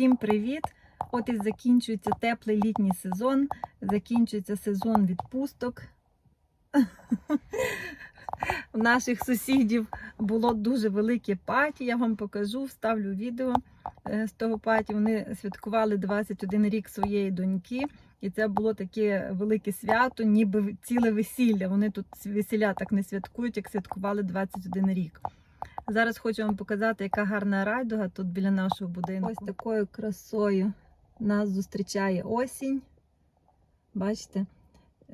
Всім привіт! От і закінчується теплий літній сезон, закінчується сезон відпусток. У наших сусідів було дуже велике паті. Я вам покажу, вставлю відео е, з того паті. Вони святкували 21 рік своєї доньки, і це було таке велике свято, ніби ціле весілля. Вони тут весілля так не святкують, як святкували 21 рік. Зараз хочу вам показати, яка гарна райдуга тут біля нашого будинку. Ось такою красою нас зустрічає осінь. Бачите?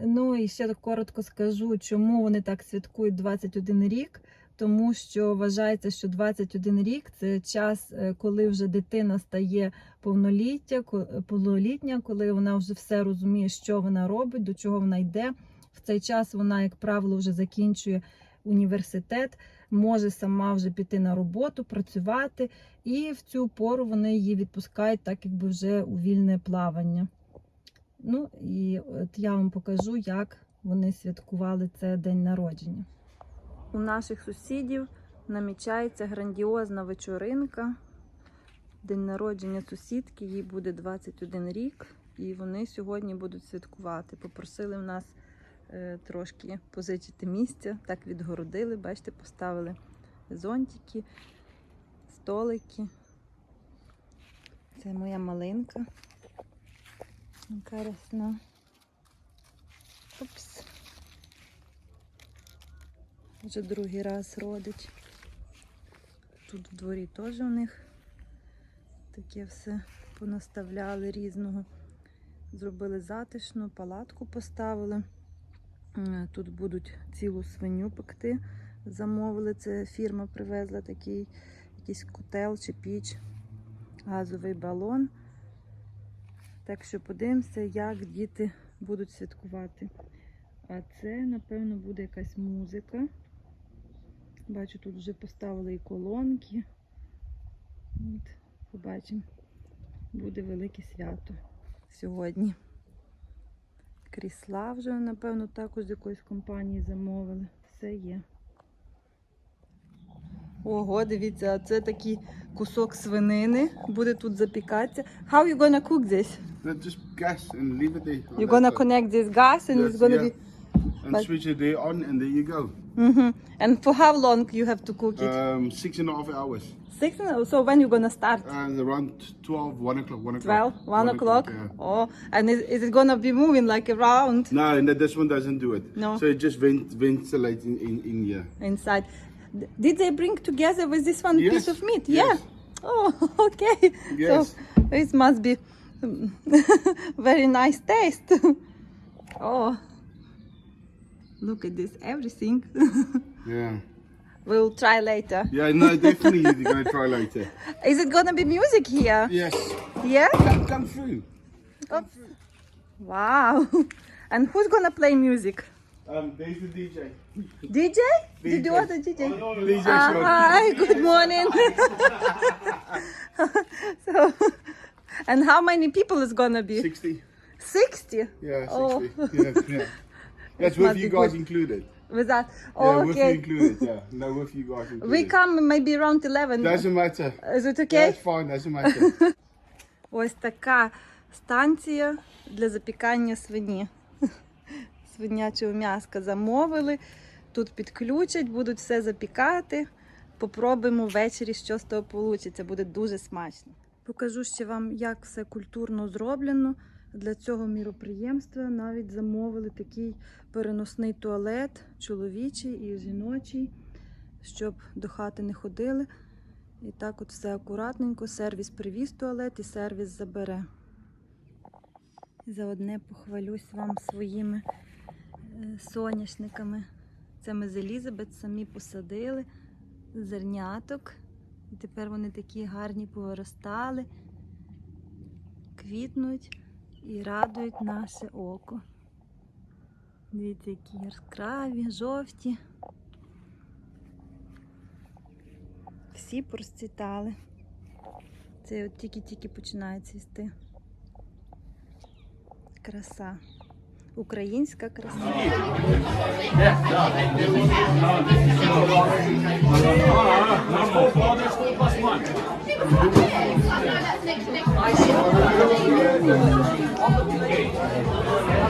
Ну і ще коротко скажу, чому вони так святкують 21 рік. Тому що вважається, що 21 рік це час, е, коли вже дитина стає повноліття, повнолітня, коли вона вже все розуміє, що вона робить, до чого вона йде. В цей час вона, як правило, вже закінчує університет, може сама вже піти на роботу, працювати, і в цю пору вони її відпускають, так якби вже у вільне плавання. Ну і от я вам покажу, як вони святкували це день народження. У наших сусідів намічається грандіозна вечоринка. День народження сусідки, їй буде 21 рік, і вони сьогодні будуть святкувати. Попросили в нас трошки позичити місця, так відгородили, бачите, поставили зонтики, столики. Це моя малинка. Яка. Опс. Вже другий раз родить. Тут в дворі теж у них таке все понаставляли різного. Зробили затишно, палатку поставили. Е, Тут будуть цілу свиню пекти. Замовили. Це фірма привезла такий якийсь котел чи піч, газовий балон. Так що подивимося, як діти будуть святкувати. А це, напевно, буде якась музика. Бачу, тут вже поставили і колонки. От, побачимо. Буде велике свято сьогодні. Крісла вже, напевно, також з якоїсь компанії замовили. Все є. Ого, дивіться, а це такий кусок свинини. Буде тут запікатися. How you gonna cook this? Just gas and leave it there. You're gonna connect this gas and it's gonna be And switch it there on and there you go. Mm hmm And for how long you have to cook it? Um, six and a half hours. Six? So when you gonna start? And around 12, 1 o'clock, 1 o'clock. Twelve? One o'clock? yeah. Oh, and is, is it gonna be moving like around No, no, this one doesn't do it. No. So it just vent, ventilate in, in, in here. inside? Did they bring together with this one Yes, piece of meat? yes. Yeah. Oh, okay. Yes. So it must be very nice taste. oh, look at this, everything. Yeah. We'll try later. Yeah, no, definitely you're going to try later. Is it gonna be music here? Yes. Yeah? Come, come through. Wow. And who's gonna play music? Um, there's the DJ. DJ? Did you DJ. order DJ? DJ Ah, Sean. hi, good morning. so, and how many people is gonna be? 60. 60 Yeah, 60. Oh. Yeah, yeah. That's with you guys good. included. With that. Yeah, with you okay. included. Yeah, no, with you guys included. We come maybe around 11. Doesn't matter. Is it okay? That's fine, doesn't matter. Ось така станція для запікання свині. Свинячого м'яска замовили. Тут підключать, будуть все запікати. Попробуємо ввечері, що з того вийде. Буде дуже смачно. Покажу ще вам, як все культурно зроблено. Для цього міроприємства навіть замовили такий переносний туалет, чоловічий і жіночий, щоб до хати не ходили. І так от все акуратненько. Сервіс привіз туалет і сервіс забере. Заодне похвалюсь вам своїми е, соняшниками. Це ми з Елізабет самі посадили зерняток. І тепер вони такі гарні повиростали, квітнуть і радують наше око. Дивіться, які яскраві, жовті. Всі порозцвітали. Це от тільки-тільки починає цвісти. Краса. Українська краса.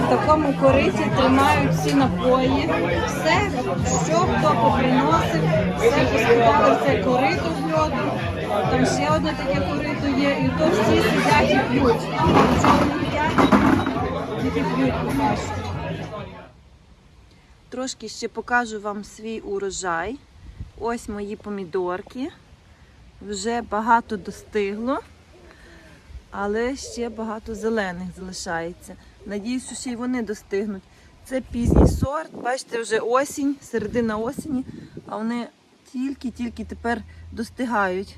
В такому кориті тримають всі напої. Все, що хто поприносив, все поскидали в це корито з льоду. Там ще одне таке корито є, і то всі сидять і п'ють. Тільки п'ють покажу. Трошки ще покажу вам свій урожай. Ось мої помідорки. Вже багато достигло, але ще багато зелених залишається. Надіюсь, що ще й вони достигнуть. Це пізній сорт. Бачите, вже осінь, середина осені, а вони тільки-тільки тепер достигають.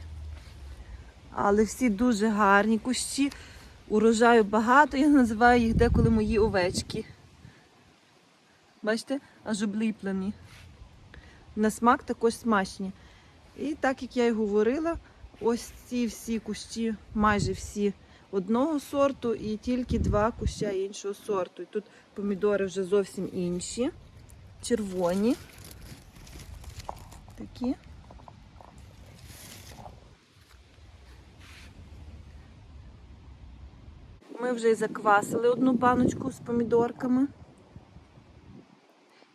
Але всі дуже гарні кущі. Урожаю багато, я називаю їх деколи мої овечки. Бачите, аж обліплені. На смак також смачні. І так як я й говорила, ось ці всі кущі, майже всі одного сорту, і тільки два куща іншого сорту. І тут помідори вже зовсім інші, червоні. Такі. Ми вже й заквасили одну баночку з помідорками.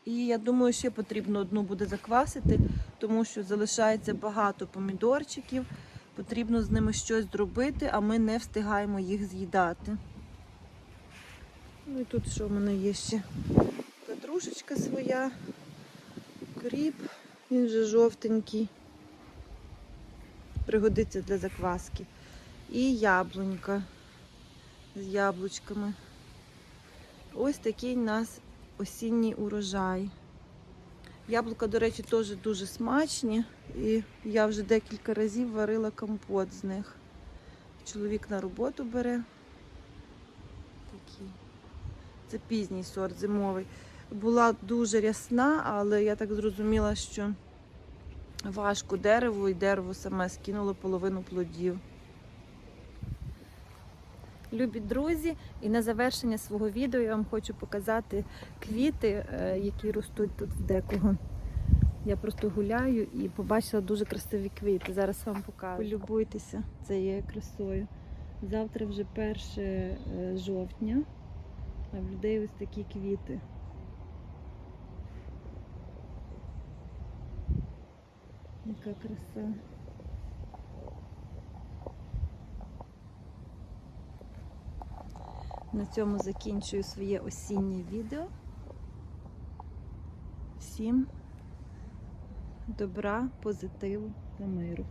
І я думаю, ще потрібно одну буде заквасити, тому що залишається багато помідорчиків. Потрібно з ними щось зробити, а ми не встигаємо їх з'їдати. Ну і тут що в мене є ще петрушечка своя, кріп, він вже жовтенький. Пригодиться для закваски. І яблунька з яблучками. Ось такий у нас осінній урожай. Яблука, до речі, теж дуже смачні. І я вже декілька разів варила компот з них. Чоловік на роботу бере. Такі. Це пізній сорт зимовий. Була дуже рясна, але я так зрозуміла, що важко дереву і дерево саме скинуло половину плодів. Любі друзі, і на завершення свого відео я вам хочу показати квіти, е, які ростуть тут в декого. Я просто гуляю і побачила дуже красиві квіти. Зараз вам покажу. Полюбуйтеся цією красою. Завтра вже 1 е, жовтня, а в людей ось такі квіти. Яка краса. На цьому закінчую своє осіннє відео. Всім добра, позитиву та миру.